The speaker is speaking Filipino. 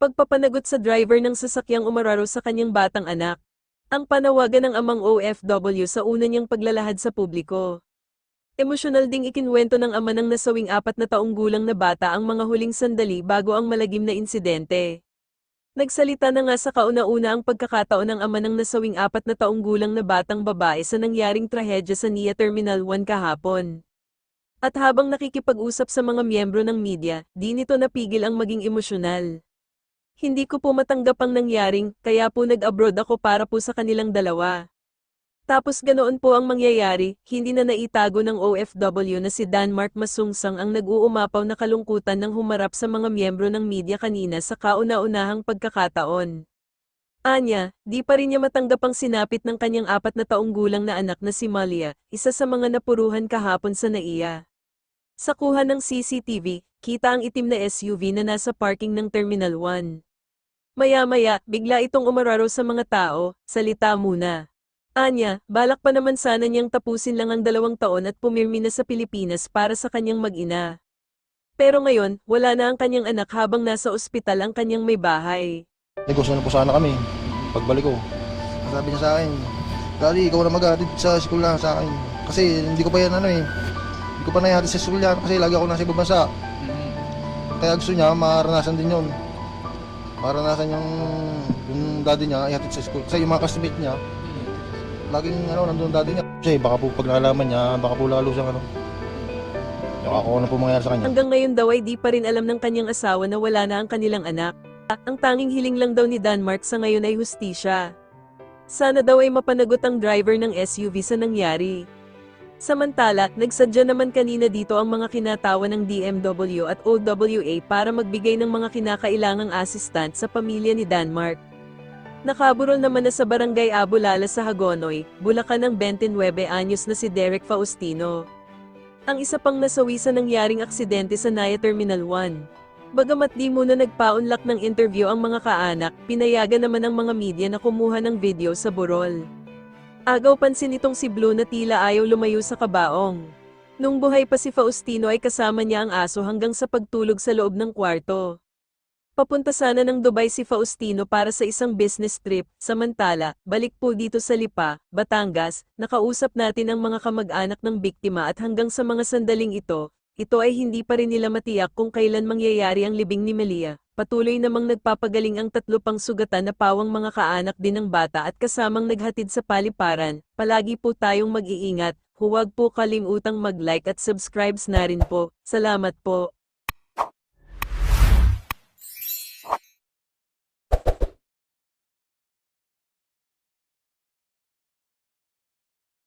Pagpapanagot sa driver ng sasakyang umararo sa kanyang batang anak. Ang panawagan ng amang OFW sa una niyang paglalahad sa publiko. Emosyonal ding ikinwento ng ama ng nasawing apat na taong gulang na bata ang mga huling sandali bago ang malagim na insidente. Nagsalita na nga sa kauna-una ang pagkakataon ng ama ng nasawing apat na taong gulang na batang babae sa nangyaring trahedya sa NIA Terminal 1 kahapon. At habang nakikipag-usap sa mga miyembro ng media, di nito napigil ang maging emosyonal. Hindi ko po matanggap ang nangyaring, kaya po nag-abroad ako para po sa kanilang dalawa. Tapos ganoon po ang mangyayari, hindi na naitago ng OFW na si Danmark Masungsang ang nag-uumapaw na kalungkutan ng humarap sa mga miyembro ng media kanina sa kauna-unahang pagkakataon. Anya, di pa rin niya matanggap ang sinapit ng kanyang apat na taong gulang na anak na si Malia, isa sa mga napuruhan kahapon sa NAIA. Sa kuha ng CCTV, kita ang itim na SUV na nasa parking ng Terminal 1. Maya-maya, bigla itong umararo sa mga tao, salita muna. Anya, balak pa naman sana niyang tapusin lang ang dalawang taon at pumirmi na sa Pilipinas para sa kanyang mag-ina. Pero ngayon, wala na ang kanyang anak habang nasa ospital ang kanyang may bahay. Negosyo na po sana kami. Pagbalik ko. Sabi niya sa akin, Daddy, ikaw na mag-aatid sa school lang sa akin. Kasi hindi ko pa yan ano eh. Hindi ko pa naihatid sa school yan kasi lagi ako nasa ibang bansa. Kaya gusto niya, maranasan din yun. Maranasan yung, yung daddy niya ihatid sa school. Kasi yung mga classmate niya, laging ano, nandun daddy niya. Kasi baka po pag nalaman niya, baka po lalo siyang ano. Yung ako ano po mangyayari sa kanya. Hanggang ngayon daw ay di pa rin alam ng kanyang asawa na wala na ang kanilang anak. Ang tanging hiling lang daw ni Denmark sa ngayon ay hustisya. Sana daw ay mapanagot ang driver ng SUV sa nangyari. Samantala, nagsadya naman kanina dito ang mga kinatawa ng DMW at OWA para magbigay ng mga kinakailangang assistant sa pamilya ni Denmark. Nakaburol naman na sa barangay Abulala sa Hagonoy, Bulacan ng 29 anyos na si Derek Faustino. Ang isa pang nasawi sa nangyaring aksidente sa Naya Terminal 1. Bagamat di muna nagpaunlak ng interview ang mga kaanak, pinayagan naman ng mga media na kumuha ng video sa burol. Agaw pansin itong si Blue na tila ayaw lumayo sa kabaong. Nung buhay pa si Faustino ay kasama niya ang aso hanggang sa pagtulog sa loob ng kwarto. Papunta sana ng Dubai si Faustino para sa isang business trip, samantala, balik po dito sa Lipa, Batangas, nakausap natin ang mga kamag-anak ng biktima at hanggang sa mga sandaling ito, ito ay hindi pa rin nila matiyak kung kailan mangyayari ang libing ni Melia. Patuloy namang nagpapagaling ang tatlo pang sugatan na pawang mga kaanak din ng bata at kasamang naghatid sa paliparan. Palagi po tayong mag-iingat, huwag po kalimutang mag-like at subscribes na rin po. Salamat po.